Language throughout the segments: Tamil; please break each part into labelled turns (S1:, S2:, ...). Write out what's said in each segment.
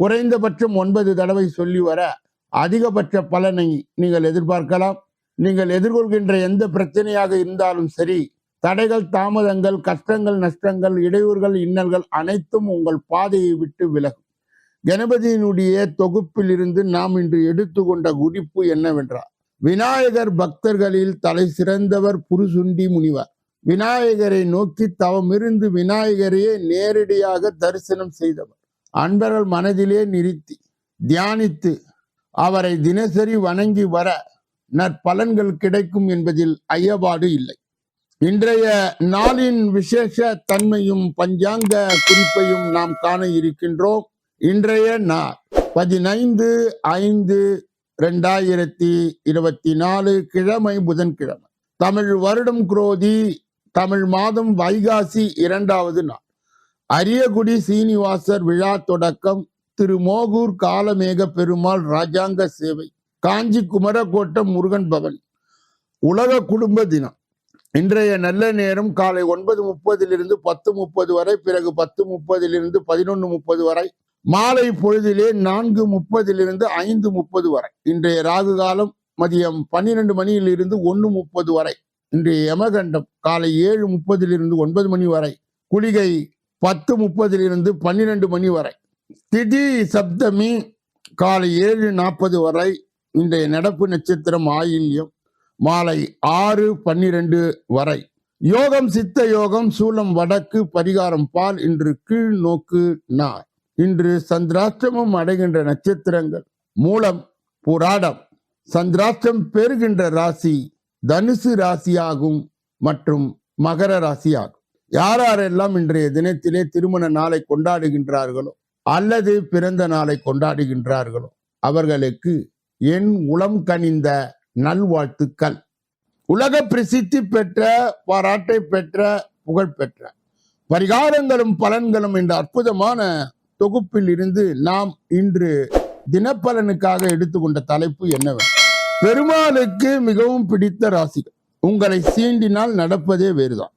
S1: குறைந்தபட்சம் ஒன்பது தடவை சொல்லி வர அதிகபட்ச பலனை நீங்கள் எதிர்பார்க்கலாம். நீங்கள் எதிர்கொள்கின்ற எந்த பிரச்சனையாக இருந்தாலும் சரி தடைகள் தாமதங்கள் கஷ்டங்கள் நஷ்டங்கள் இடையூறுகள் இன்னல்கள் அனைத்தும் உங்கள் பாதையை விட்டு விலகும். கணபதியினுடைய தொகுப்பில் இருந்து நாம் இன்று எடுத்துக்கொண்ட குறிப்பு என்னவென்றால் விநாயகர் பக்தர்களில் தலை சிறந்தவர் புருசுண்டி முனிவர். விநாயகரை நோக்கி தவமிருந்து விநாயகரையே நேரடியாக தரிசனம் செய்தவர். அன்பர்கள் மனதிலே நிறுத்தி தியானித்து அவரை தினசரி வணங்கி வர நற்பலன்கள் கிடைக்கும் என்பதில் ஐயபாடு இல்லை. இன்றைய நாளின் விசேஷ தன்மையும் பஞ்சாங்க குறிப்பையும் நாம் காண இருக்கின்றோம். இன்றைய நாள் பதினைந்து ஐந்து ரெண்டாயிரத்தி இருபத்தி நாலு கிழமை புதன்கிழமை. தமிழ் வருடம் குரோதி தமிழ் மாதம் வைகாசி இரண்டாவது நாள். அரியகுடி சீனிவாசர் விழா தொடக்கம் திரு. மோகூர் காலமேக பெருமாள் ராஜாங்க சேவை காஞ்சி குமரக்கோட்டம் முருகன் பவன். உலக குடும்ப தினம். இன்றைய நல்ல நேரம் காலை ஒன்பது முப்பதிலிருந்து பத்து முப்பது வரை பிறகு பத்து முப்பதிலிருந்து பதினொன்று முப்பது வரை மாலை பொழுதிலே நான்கு முப்பதிலிருந்து ஐந்து முப்பது வரை. இன்றைய ராகு காலம் மதியம் பன்னிரண்டு மணியிலிருந்து ஒன்று முப்பது வரை. இன்றைய யமகண்டம் காலை ஏழு முப்பதிலிருந்து ஒன்பது மணி வரை. குளிகை பத்து முப்பதிலிருந்து பன்னிரெண்டு மணி வரை. திதி சப்தமி காலை ஏழு நாற்பது வரை இன்றைய நடப்பு நட்சத்திரம் ஆயில்யம். மாலை ஆறு பன்னிரண்டு வரை. யோகம் சித்த யோகம் சூலம் வடக்கு பரிகாரம் பால் இன்று கீழ் நோக்கு நார் இன்று சந்திராஷ்டமம் அடைகின்ற நட்சத்திரங்கள். மூலம் புராடம். சந்திராஷ்டம் பெறுகின்ற ராசி தனுசு ராசியாகும் மற்றும் மகர ராசியாகும். யார் யாரெல்லாம் இன்றைய தினத்திலே திருமண நாளை கொண்டாடுகின்றார்களோ அல்லது பிறந்த நாளை கொண்டாடுகின்றார்களோ அவர்களுக்கு என் உளம் கனிந்த நல்வாழ்த்துக்கள். உலக பிரசித்தி பெற்ற பாராட்டை பெற்ற புகழ் பெற்ற பரிகாரங்களும் பலன்களும் என்ற அற்புதமான தொகுப்பில் இருந்து நாம் இன்று தினப்பலனுக்காக எடுத்துக்கொண்ட தலைப்பு என்னவென்றால் பெருமாளுக்கு மிகவும் பிடித்த ராசிகள். உங்களை சீண்டினால் நடப்பதே வேறுதான்.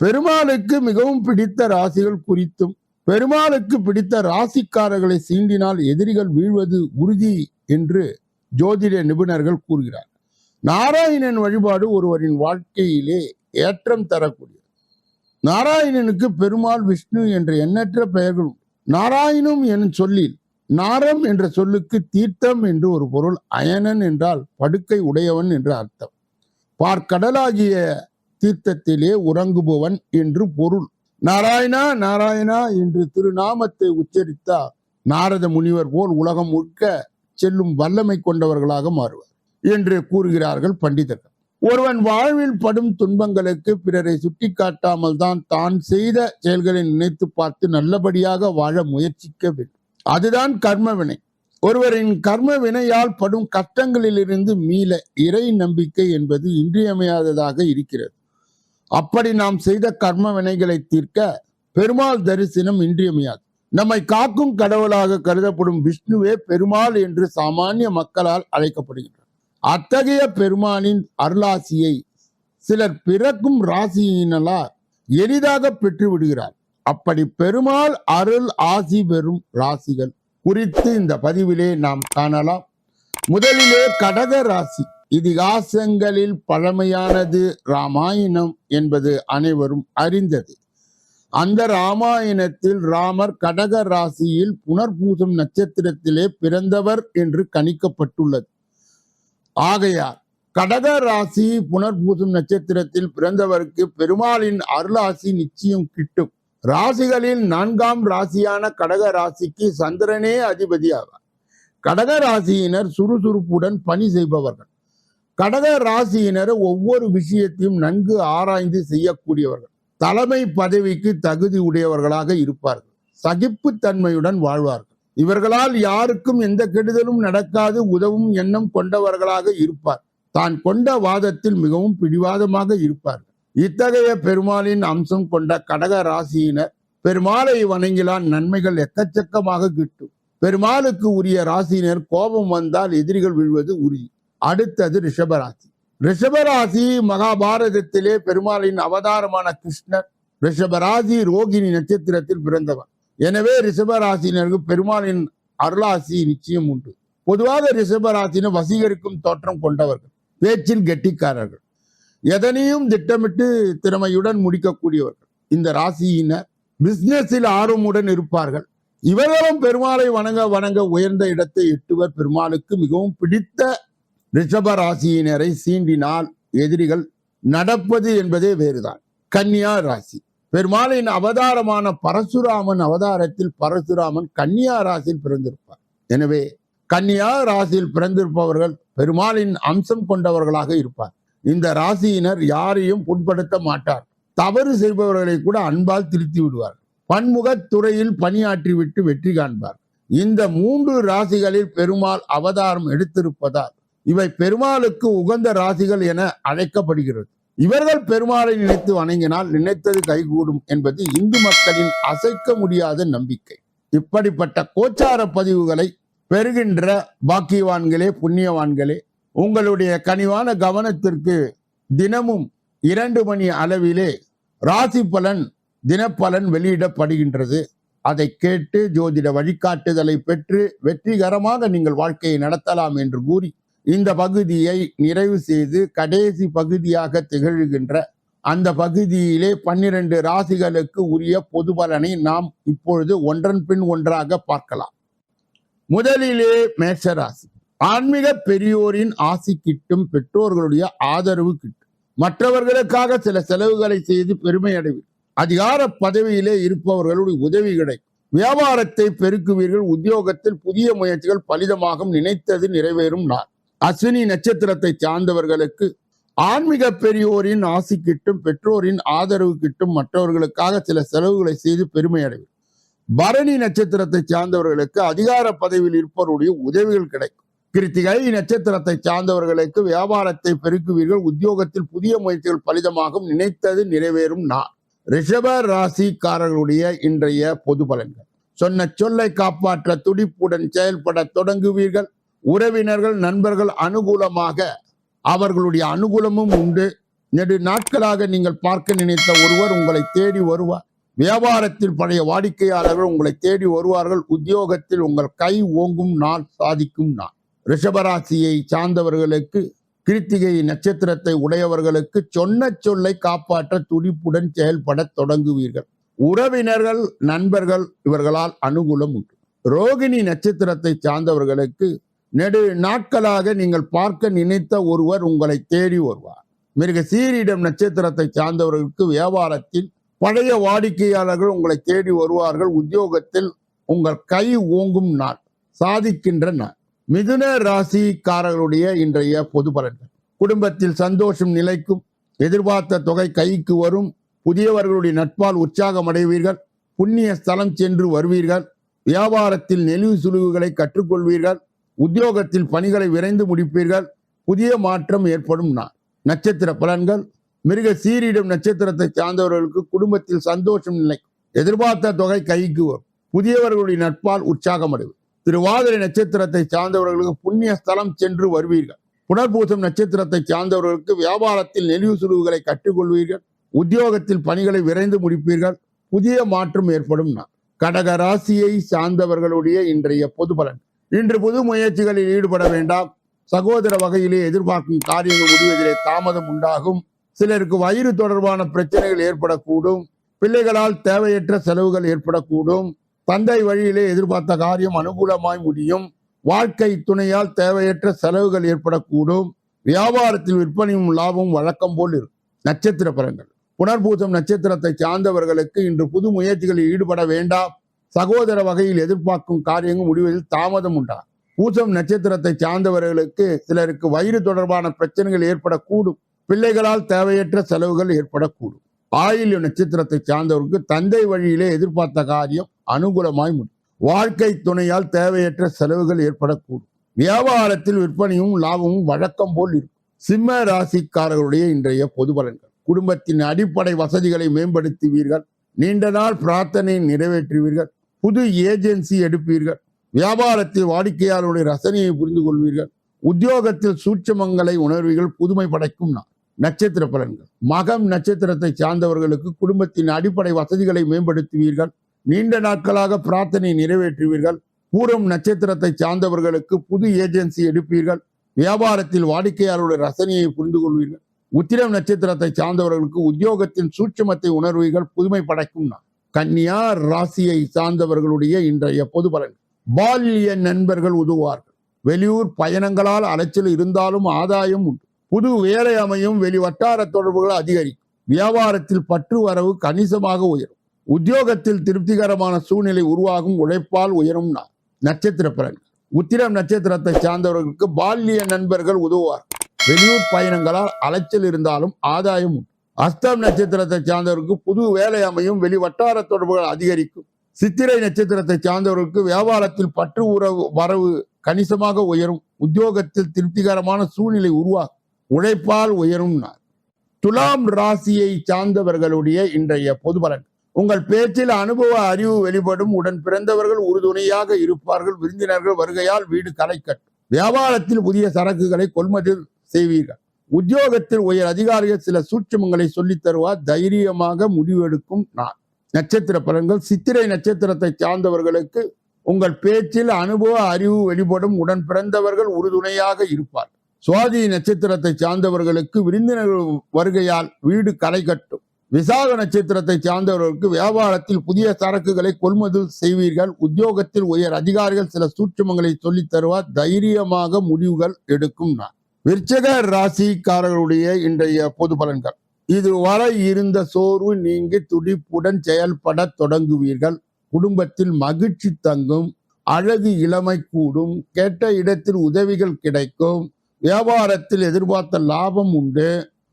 S1: பெருமாளுக்கு மிகவும் பிடித்த ராசிகள் குறித்தும் பெருமாளுக்கு பிடித்த ராசிக்காரர்களை சீண்டினால் எதிரிகள் வீழ்வது உறுதி என்று ஜோதிட நிபுணர்கள் கூறுகிறார். நாராயணன் வழிபாடு ஒருவரின் வாழ்க்கையிலே ஏற்றம் தரக்கூடியது. நாராயணனுக்கு பெருமாள் விஷ்ணு என்ற எண்ணற்ற பெயர்கள் நாராயணம் என் சொல்லில் நாரம் என்ற சொல்லுக்கு தீர்த்தம் என்று ஒரு பொருள் அயனன் என்றால் படுக்கை உடையவன் என்று அர்த்தம். பார்க்கடலாகிய தீர்த்தத்திலே உறங்குபவன் என்று பொருள். நாராயணா நாராயணா என்று திருநாமத்தை உச்சரித்தால் நாரத முனிவர் போல் உலகம் முழுக்க செல்லும் வல்லமை கொண்டவர்களாக மாறுவர் என்று கூறுகிறார்கள் பண்டிதர்கள். ஒருவன் வாழ்வில் படும் துன்பங்களுக்கு பிறரை சுட்டிக்காட்டாமல் தான் தான் செய்த செயல்களை நினைத்து பார்த்து நல்லபடியாக வாழ முயற்சிக்க வேண்டும் அதுதான் கர்மவினை ஒருவரின் கர்ம வினையால் படும் கஷ்டங்களிலிருந்து மீள இறை நம்பிக்கை என்பது இன்றியமையாததாக இருக்கிறது. அப்படி நாம் செய்த கர்ம வினைகளை தீர்க்க பெருமாள் தரிசனம் இன்றியமையாது. நம்மை காக்கும் கடவுளாக கருதப்படும் விஷ்ணுவே பெருமாள் என்று சாமானிய மக்களால் அழைக்கப்படுகின்றனர். அத்தகைய பெருமானின் அருளாசியை சிலர் பிறக்கும் ராசியினலா எளிதாக பெற்று விடுகிறார் அப்படி பெருமாள் அருள் ஆசி பெறும் ராசிகள் குறித்து இந்த பதிவிலே நாம் காணலாம். முதலிலே கடக ராசி. இதிகாசங்களில் பழமையானது ராமாயணம் என்பது அனைவரும் அறிந்தது. அந்த ராமாயணத்தில் ராமர் கடக ராசியில் புனர்பூசம் நட்சத்திரத்திலே பிறந்தவர் என்று கணிக்கப்பட்டுள்ளது. ஆகையார் கடக ராசி புனர்பூசம் நட்சத்திரத்தில் பிறந்தவருக்கு பெருமாளின் அருளாசி நிச்சயம் கிட்டும். ராசிகளில் நான்காம் ராசியான கடக ராசிக்கு சந்திரனே அதிபதி ஆவார் கடக ராசியினர் சுறுசுறுப்புடன் பணி செய்பவர்கள். கடக ராசியினர் ஒவ்வொரு விஷயத்தையும் நன்கு ஆராய்ந்து செய்யக்கூடியவர்கள். தலைமை பதவிக்கு தகுதி உடையவர்களாக இருப்பார்கள். சகிப்புத்தன்மையுடன் வாழ்வார்கள். இவர்களால் யாருக்கும் எந்த கெடுதலும் நடக்காது உதவும் எண்ணம் கொண்டவர்களாக இருப்பார். தான் கொண்ட வாதத்தில் மிகவும் பிடிவாதமாக இருப்பார். இத்தகைய பெருமாளின் அம்சம் கொண்ட கடக ராசியினர் பெருமாளை வணங்கினால் நன்மைகள் எக்கச்சக்கமாக கிட்டும். பெருமாளுக்கு உரிய ராசியினர் கோபம் வந்தால் எதிரிகள் விழுவது உறுதி. அடுத்தது ரிஷபராசி. ரிஷபராசி மகாபாரதத்திலே பெருமாளின் அவதாரமான கிருஷ்ணர் ரிஷபராசி ரோகிணி நட்சத்திரத்தில் பிறந்தவர். எனவே ரிஷபராசினருக்கு பெருமாளின் அருளாசி நிச்சயம் உண்டு. பொதுவாக ரிஷபராசினர் வசீகரிக்கும் தோற்றம் கொண்டவர்கள் பேச்சில் கெட்டிக்காரர்கள். எதனையும் திட்டமிட்டு திறமையுடன் முடிக்கக்கூடியவர்கள். இந்த ராசியினர் பிசினஸில் ஆர்வமுடன் இருப்பார்கள். இவர்களும் பெருமாளை வணங்க வணங்க உயர்ந்த இடத்தை எட்டுவர். பெருமாளுக்கு மிகவும் பிடித்த ரிஷப ராசியினரை சீண்டினால் எதிரிகள் நடப்பது என்பதே வேறுதான். கன்னியா ராசி. பெருமாளின் அவதாரமான பரசுராமன் அவதாரத்தில் பரசுராமன் கன்னியா ராசியில் பிறந்திருப்பார். எனவே கன்னியா ராசியில் பிறந்திருப்பவர்கள் பெருமாளின் அம்சம் கொண்டவர்களாக இருப்பார். இந்த ராசியினர் யாரையும் புண்படுத்த மாட்டார். தவறு செய்பவர்களை கூட அன்பால் திருத்தி விடுவார். பன்முகத் துறையில் பணியாற்றிவிட்டு வெற்றி காண்பார். இந்த மூன்று ராசிகளில் பெருமாள் அவதாரம் எடுத்திருப்பதால் இவை பெருமாளுக்கு உகந்த ராசிகள் என அழைக்கப்படுகிறது. இவர்கள் பெருமாளை நினைத்து வணங்கினால் நினைத்தது கைகூடும் என்பது இந்து மக்களின் அசைக்க முடியாத நம்பிக்கை. இப்படிப்பட்ட கோச்சார பதிவுகளை பெறுகின்ற பாக்கியவான்களே புண்ணியவான்களே உங்களுடைய கனிவான கவனத்திற்கு தினமும் இரண்டு மணி அளவிலே ராசி பலன் தினப்பலன் வெளியிடப்படுகின்றது. அதை கேட்டு ஜோதிட வழிகாட்டுதலை பெற்று வெற்றிகரமாக நீங்கள் வாழ்க்கையை நடத்தலாம் என்று கூறி இந்த பகுதியை நிறைவு செய்து கடைசி பகுதியாக திகழ்கின்ற அந்த பகுதியிலே பன்னிரண்டு ராசிகளுக்கு உரிய பொது பலனை நாம் இப்பொழுது ஒன்றன் பின் ஒன்றாக பார்க்கலாம். முதலிலே மேஷராசி. ஆன்மீக பெரியோரின் ஆசி கிட்டும் பெற்றோர்களுடைய ஆதரவு கிட்டும். மற்றவர்களுக்காக சில செலவுகளை செய்து பெருமை அடைவீர். அதிகார பதவியிலே இருப்பவர்களுடைய உதவி கிடைக்கும். வியாபாரத்தை பெருக்குவீர்கள். உத்தியோகத்தில் புதிய முயற்சிகள் பலிதமாகும். நினைத்தது நிறைவேறும் நாள். அஸ்வினி நட்சத்திரத்தை சார்ந்தவர்களுக்கு ஆன்மீக பெரியோரின் ஆசி கிட்டும் பெற்றோரின் ஆதரவு கிட்டும் மற்றவர்களுக்காக சில செலவுகளை செய்து பெருமையடைவர் பரணி நட்சத்திரத்தை சார்ந்தவர்களுக்கு அதிகார பதவியில் இருப்பவருடைய உதவிகள் கிடைக்கும். கிருத்திகை நட்சத்திரத்தை சார்ந்தவர்களுக்கு வியாபாரத்தை பெருக்குவீர்கள். உத்தியோகத்தில் புதிய முயற்சிகள் பலிதமாகும். நினைத்தது நிறைவேறும் நான் ரிஷப ராசிக்காரர்களுடைய இன்றைய பொது பலன்கள். சொன்ன சொல்லை காப்பாற்ற துடிப்புடன் செயல்பட தொடங்குவீர்கள். உறவினர்கள் நண்பர்கள் அனுகூலமாக அவர்களுடைய அனுகூலமும் உண்டு. நெடு நாட்களாக நீங்கள் பார்க்க நினைத்த ஒருவர் உங்களை தேடி வருவார். வியாபாரத்தில் பழைய வாடிக்கையாளர்கள் உங்களை தேடி வருவார்கள். உத்தியோகத்தில் உங்கள் கை ஓங்கும் நாள் சாதிக்கும் நாள். ரிஷபராசியை சார்ந்தவர்களுக்கு கிருத்திகை நட்சத்திரத்தை உடையவர்களுக்கு சொன்ன சொல்லை காப்பாற்ற துடிப்புடன் செயல்பட தொடங்குவீர்கள். உறவினர்கள் நண்பர்கள் இவர்களால் அனுகூலம் உண்டு. ரோகிணி நட்சத்திரத்தை சார்ந்தவர்களுக்கு நெடு நாட்களாக நீங்கள் பார்க்க நினைத்த ஒருவர் உங்களை தேடி வருவார். மிருக சீரிடம் நட்சத்திரத்தை சார்ந்தவர்களுக்கு வியாபாரத்தில் பழைய வாடிக்கையாளர்கள் உங்களை தேடி வருவார்கள். உத்தியோகத்தில் உங்கள் கை ஓங்கும் நாள் சாதிக்கின்ற நாள். மிதுன ராசிக்காரர்களுடைய இன்றைய பொது பலன்கள். குடும்பத்தில் சந்தோஷம் நிலைக்கும் எதிர்பார்த்த தொகை கைக்கு வரும் புதியவர்களுடைய நட்பால் உற்சாகம் அடைவீர்கள் புண்ணிய ஸ்தலம் சென்று வருவீர்கள் வியாபாரத்தில் நெளிவு சுழிவுகளை கற்றுக்கொள்வீர்கள் உத்தியோகத்தில் பணிகளை விரைந்து முடிப்பீர்கள். புதிய மாற்றம் ஏற்படும் நாள். நட்சத்திர பலன்கள். மிருக சீரிடும் நட்சத்திரத்தை சார்ந்தவர்களுக்கு குடும்பத்தில் சந்தோஷம் நிலை எதிர்பார்த்த தொகை கைக்கு வரும். புதியவர்களுடைய நட்பால் உற்சாகமடைவு. திருவாதிரை நட்சத்திரத்தை சார்ந்தவர்களுக்கு புண்ணிய ஸ்தலம் சென்று வருவீர்கள். புனர்பூசம் நட்சத்திரத்தை சார்ந்தவர்களுக்கு வியாபாரத்தில் நெளிவு சுழுவுகளை கற்றுக்கொள்வீர்கள். உத்தியோகத்தில் பணிகளை விரைந்து முடிப்பீர்கள். புதிய மாற்றம் ஏற்படும் நான் கடக ராசியை சார்ந்தவர்களுடைய இன்றைய பொது பலன். இன்று புது முயற்சிகளில் ஈடுபட வேண்டாம். சகோதர வகையிலே எதிர்பார்க்கும் காரியங்கள் முடிவதிலே தாமதம் உண்டாகும். சிலருக்கு வயிறு தொடர்பான பிரச்சனைகள் ஏற்படக்கூடும். பிள்ளைகளால் தேவையற்ற செலவுகள் ஏற்படக்கூடும். தந்தை வழியிலே எதிர்பார்த்த காரியம் அனுகூலமாய் முடியும். வாழ்க்கை துணையால் தேவையற்ற செலவுகள் ஏற்படக்கூடும். வியாபாரத்தில் விற்பனையும் லாபமும் வழக்கம் போல் இருக்கும். நட்சத்திர பலன்கள் புனர்பூசம் நட்சத்திரத்தை சார்ந்தவர்களுக்கு இன்று புது முயற்சிகளில் ஈடுபட வேண்டாம். சகோதர வகையில் எதிர்பார்க்கும் காரியங்கள் முடிவதில் தாமதம் உண்டா? பூசம் நட்சத்திரத்தை சார்ந்தவர்களுக்கு சிலருக்கு வயிறு தொடர்பான பிரச்சனைகள் ஏற்படக்கூடும். பிள்ளைகளால் தேவையற்ற செலவுகள் ஏற்படக்கூடும். ஆயுள் நட்சத்திரத்தை சார்ந்தவருக்கு தந்தை வழியிலே எதிர்பார்த்த காரியம் அனுகூலமாய் முடியும். வாழ்க்கை துணையால் தேவையற்ற செலவுகள் ஏற்படக்கூடும். வியாபாரத்தில் விற்பனையும் லாபமும் வழக்கம் போல் இருக்கும். சிம்ம ராசிக்காரர்களுடைய இன்றைய பொது பலன்கள். குடும்பத்தின் அடிப்படை வசதிகளை மேம்படுத்துவீர்கள். நீண்ட நாள் பிரார்த்தனை நிறைவேற்றுவீர்கள். புது ஏஜென்சி எடுப்பீர்கள். வியாபாரத்தில் வாடிக்கையாளருடைய ரசனையை புரிந்து கொள்வீர்கள். உத்தியோகத்தில் சூட்சமங்களை உணர்வீர்கள். புதுமை படைக்கும் நான் நட்சத்திர பலன்கள். மகம் நட்சத்திரத்தை சார்ந்தவர்களுக்கு குடும்பத்தின் அடிப்படை வசதிகளை மேம்படுத்துவீர்கள். நீண்ட நாட்களாக பிரார்த்தனை நிறைவேற்றுவீர்கள். பூரம் நட்சத்திரத்தை சார்ந்தவர்களுக்கு புது ஏஜென்சி எடுப்பீர்கள். வியாபாரத்தில் வாடிக்கையாளருடைய ரசனையை புரிந்து கொள்வீர்கள். உத்திரம் நட்சத்திரத்தை சார்ந்தவர்களுக்கு உத்தியோகத்தின் சூட்சமத்தை உணர்வீர்கள். புதுமை படைக்கும் நான் கன்னியா ராசியை சார்ந்தவர்களுடைய இன்றைய பொது பலன். பால்ய நண்பர்கள் உதவுவார்கள். வெளியூர் பயணங்களால் அலைச்சல் இருந்தாலும் ஆதாயம் உண்டு. புது வேலை அமையும் வெளி வட்டார தொடர்புகள் அதிகரிக்கும். வியாபாரத்தில் பற்று வரவு கணிசமாக உயரும். உத்தியோகத்தில் திருப்திகரமான சூழ்நிலை உருவாகும் உழைப்பால் உயரும் நாள் நட்சத்திர பலன். உத்திரம் நட்சத்திரத்தை சார்ந்தவர்களுக்கு பால்ய நண்பர்கள் உதவுவார் வெளியூர் பயணங்களால் அலைச்சல் இருந்தாலும் ஆதாயம் உண்டு. அஸ்தம் நட்சத்திரத்தை சார்ந்தவருக்கு புது வேலை அமையும் வெளி வட்டார தொடர்புகள் அதிகரிக்கும். சித்திரை நட்சத்திரத்தை சார்ந்தவர்களுக்கு வியாபாரத்தில் பற்று உறவு வரவு கணிசமாக உயரும். உத்தியோகத்தில் திருப்திகரமான சூழ்நிலை உருவாகும். உழைப்பால் உயரும் துலாம் ராசியை சார்ந்தவர்களுடைய இன்றைய பொது பலன். உங்கள் பேச்சில் அனுபவ அறிவு வெளிப்படும். உடன் பிறந்தவர்கள் உறுதுணையாக இருப்பார்கள். விருந்தினர்கள் வருகையால் வீடு கலை கட்டும் வியாபாரத்தில் புதிய சரக்குகளை கொள்முதல் செய்வீர்கள். உத்தியோகத்தில் உயர் அதிகாரிகள் சில சூட்சமங்களை சொல்லித் தருவார். தைரியமாக முடிவெடுக்கும் நான் நட்சத்திர பலன்கள். சித்திரை நட்சத்திரத்தை சார்ந்தவர்களுக்கு உங்கள் பேச்சில் அனுபவ அறிவு வெளிப்படும். உடன் பிறந்தவர்கள் உறுதுணையாக இருப்பார். சுவாதி நட்சத்திரத்தை சார்ந்தவர்களுக்கு விருந்தினர்கள் வருகையால் வீடு களை கட்டும். விசாக நட்சத்திரத்தை சார்ந்தவர்களுக்கு வியாபாரத்தில் புதிய சரக்குகளை கொள்முதல் செய்வீர்கள். உத்தியோகத்தில் உயர் அதிகாரிகள் சில சூட்சமங்களை சொல்லித் தருவார். தைரியமாக முடிவுகள் எடுக்கும் நான் விருச்சக ராசிக்காரர்களுடைய இன்றைய பொது பலன்கள். இதுவரை இருந்த சோர்வு நீங்கி துடிப்புடன் செயல்பட தொடங்குவீர்கள். குடும்பத்தில் மகிழ்ச்சி தங்கும் அழகு இளமை கூடும் கேட்ட இடத்தில் உதவிகள் கிடைக்கும் வியாபாரத்தில் எதிர்பார்த்த லாபம் உண்டு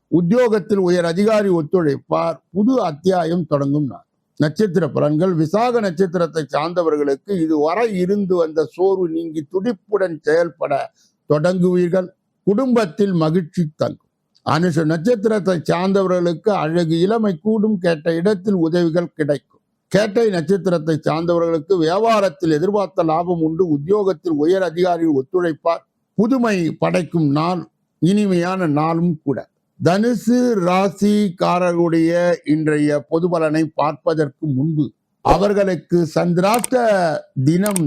S1: உத்தியோகத்தில் உயர் அதிகாரி ஒத்துழைப்பார் புது அத்தியாயம் தொடங்கும் நான் நட்சத்திர பலன்கள். விசாக நட்சத்திரத்தை சார்ந்தவர்களுக்கு இதுவரை இருந்து வந்த சோர்வு நீங்கி துடிப்புடன் செயல்பட தொடங்குவீர்கள். குடும்பத்தில் மகிழ்ச்சி தங்கும். அனுஷ நட்சத்திரத்தை சார்ந்தவர்களுக்கு அழகு இளமை கூடும் கேட்ட இடத்தில் உதவிகள் கிடைக்கும். கேட்டை நட்சத்திரத்தை சார்ந்தவர்களுக்கு வியாபாரத்தில் எதிர்பார்த்த லாபம் உண்டு. உத்தியோகத்தில் உயர் அதிகாரிகள் ஒத்துழைப்பார். புதுமை படைக்கும் நாள் இனிமையான நாளும் கூட. தனுசு ராசிக்காரர்களுடைய இன்றைய பொது பலனை பார்ப்பதற்கு முன்பு அவர்களுக்கு சந்திராஷ்ட தினம்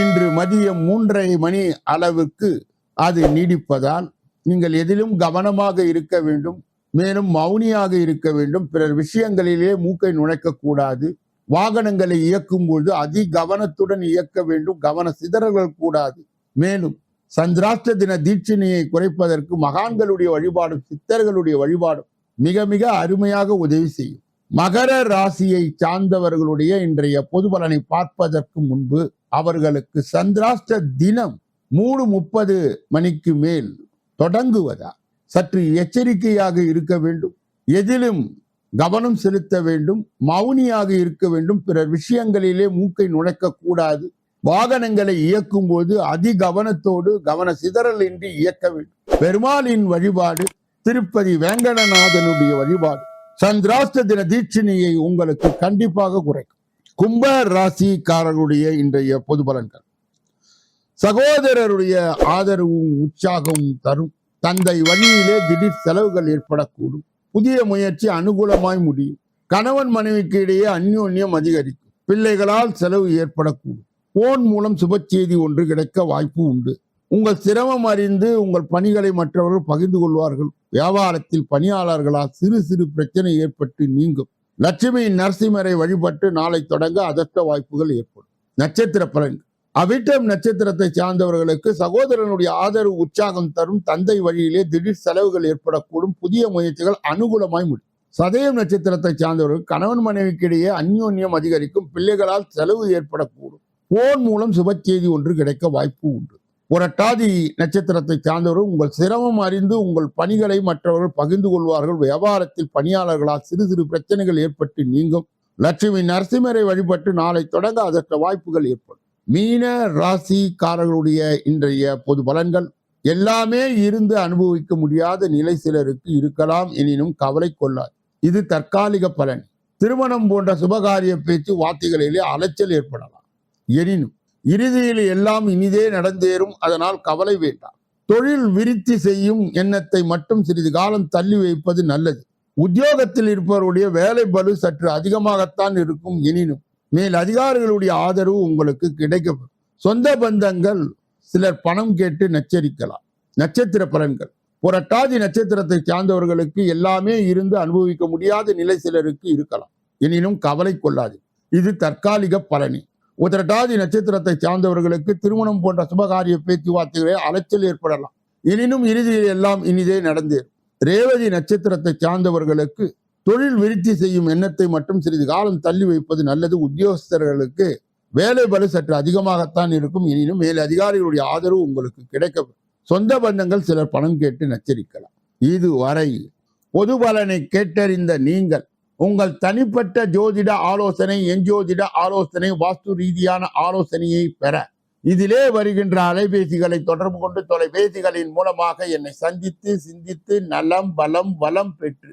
S1: இன்று மதியம் மூன்றரை மணி அளவுக்கு அது நீடிப்பதால் நீங்கள் எதிலும் கவனமாக இருக்க வேண்டும் மேலும் மௌனியாக இருக்க வேண்டும். பிறர் விஷயங்களிலே மூக்கை நுழைக்க கூடாது வாகனங்களை இயக்கும் பொழுது அதி கவனத்துடன் இயக்க வேண்டும். கவன சிதறல்கள் கூடாது. மேலும் சந்திராஷ்ட தின தீட்சணையை குறைப்பதற்கு மகான்களுடைய வழிபாடும் சித்தர்களுடைய வழிபாடும் மிக மிக அருமையாக உதவி செய்யும். மகர ராசியை சார்ந்தவர்களுடைய இன்றைய பொது பலனை பார்ப்பதற்கு முன்பு அவர்களுக்கு சந்திராஷ்ட தினம் மூணு முப்பது மணிக்கு மேல் தொடங்குவதா? சற்று எச்சரிக்கையாக இருக்க வேண்டும். எதிலும் கவனம் செலுத்த வேண்டும். மௌனியாக இருக்க வேண்டும். பிறர் விஷயங்களிலே மூக்கை நுழைக்க கூடாது. வாகனங்களை இயக்கும் போது அதி கவனத்தோடு கவன சிதறல் இன்றி இயக்க வேண்டும். பெருமாளின் வழிபாடு திருப்பதி வேங்கடநாதனுடைய வழிபாடு சந்திராஷ்ட தின தீட்சணியை உங்களுக்கு கண்டிப்பாக குறைக்கும். கும்ப ராசிக்காரர்களுடைய இன்றைய பொது பலன்கள். சகோதரருடைய ஆதரவும் உற்சாகமும் தரும். தந்தை வழியிலே திடீர் செலவுகள் ஏற்படக்கூடும். புதிய முயற்சி அனுகூலமாய் முடியும். கணவன் மனைவிக்கு இடையே அந்யோன்யம் அதிகரிக்கும். பிள்ளைகளால் செலவு ஏற்படக்கூடும். போன் மூலம் சுப செய்தி ஒன்று கிடைக்க வாய்ப்பு உண்டு. உங்கள் சிரமம் அறிந்து உங்கள் பணிகளை மற்றவர்கள் பகிர்ந்து கொள்வார்கள். வியாபாரத்தில் பணியாளர்களால் சிறு சிறு பிரச்சனை ஏற்பட்டு நீங்கும். லட்சுமி நரசிம்மரை வழிபட்டு நாளை தொடங்க அதர்ஷ்ட வாய்ப்புகள் ஏற்படும். நட்சத்திர பலன்கள் அவிட்டம் நட்சத்திரத்தை சார்ந்தவர்களுக்கு சகோதரனுடைய ஆதரவு உற்சாகம் தரும் தந்தை வழியிலே திடீர் செலவுகள் ஏற்படக்கூடும். புதிய முயற்சிகள் அனுகூலமாய் முடியும். சதயம் நட்சத்திரத்தை சார்ந்தவர்கள் கணவன் மனைவிக்கிடையே அந்யோன்யம் அதிகரிக்கும். பிள்ளைகளால் செலவு ஏற்படக்கூடும். போன் மூலம் சுப செய்தி ஒன்று கிடைக்க வாய்ப்பு உண்டு. புரட்டாதி நட்சத்திரத்தை சார்ந்தவர்கள் உங்கள் சிரமம் அறிந்து உங்கள் பணிகளை மற்றவர்கள் பகிர்ந்து கொள்வார்கள். வியாபாரத்தில் பணியாளர்களால் சிறு சிறு பிரச்சனைகள் ஏற்பட்டு நீங்கும். லட்சுமி நரசிம்மரை வழிபட்டு நாளை தொடங்க அதற்ற வாய்ப்புகள் ஏற்படும். மீன ராசிக்காரர்களுடைய இன்றைய பொது பலன்கள் எல்லாமே இருந்து அனுபவிக்க முடியாத நிலை சிலருக்கு இருக்கலாம் எனினும் கவலை கொள்ளாது. இது தற்காலிக பலன். திருமணம் போன்ற சுபகாரிய பேச்சு வார்த்தைகளிலே அலைச்சல் ஏற்படலாம். எனினும் இறுதியில் எல்லாம் இனிதே நடந்தேறும் அதனால் கவலை வேண்டாம். தொழில் விருத்தி செய்யும் எண்ணத்தை மட்டும் சிறிது காலம் தள்ளி வைப்பது நல்லது. உத்தியோகத்தில் இருப்பவருடைய வேலை பலு சற்று அதிகமாகத்தான் இருக்கும் எனினும் மேல் அதிகாரிகளுடைய ஆதரவு உங்களுக்கு கிடைக்கப்படும். சொந்த பந்தங்கள் சிலர் பணம் கேட்டு நச்சரிக்கலாம். நட்சத்திர பலன்கள். புரட்டாதி நட்சத்திரத்தை சார்ந்தவர்களுக்கு எல்லாமே இருந்து அனுபவிக்க முடியாத நிலை சிலருக்கு இருக்கலாம். எனினும் கவலை கொள்ளாது. இது தற்காலிக பலனி. உத்திரட்டாதி நட்சத்திரத்தை சார்ந்தவர்களுக்கு திருமணம் போன்ற சுபகாரிய பேச்சுவார்த்தைகளே அலைச்சல் ஏற்படலாம். எனினும் இறுதியில் எல்லாம் இனிதே நடந்தேன் ரேவதி நட்சத்திரத்தை சார்ந்தவர்களுக்கு தொழில் விருத்தி செய்யும் எண்ணத்தை மட்டும் சிறிது காலம் தள்ளி வைப்பது நல்லது. உத்தியோகஸ்தர்களுக்கு வேலை பலு சற்று அதிகமாகத்தான் இருக்கும். எனினும் மேல் அதிகாரிகளுடைய ஆதரவு உங்களுக்கு கிடைக்கும் சொந்த பந்தங்கள் சிலர் பணம் கேட்டு நச்சரிக்கலாம். இதுவரை பொது பலனை கேட்டறிந்த நீங்கள் உங்கள் தனிப்பட்ட ஜோதிட ஆலோசனை எஞ்சோதிட ஆலோசனை வாஸ்து ரீதியான ஆலோசனையை பெற இதிலே வருகின்ற அலைபேசிகளை தொடர்பு கொண்டு தொலைபேசிகளின் மூலமாக என்னை சந்தித்து சிந்தித்து நலம் பலம் வளம் பெற்று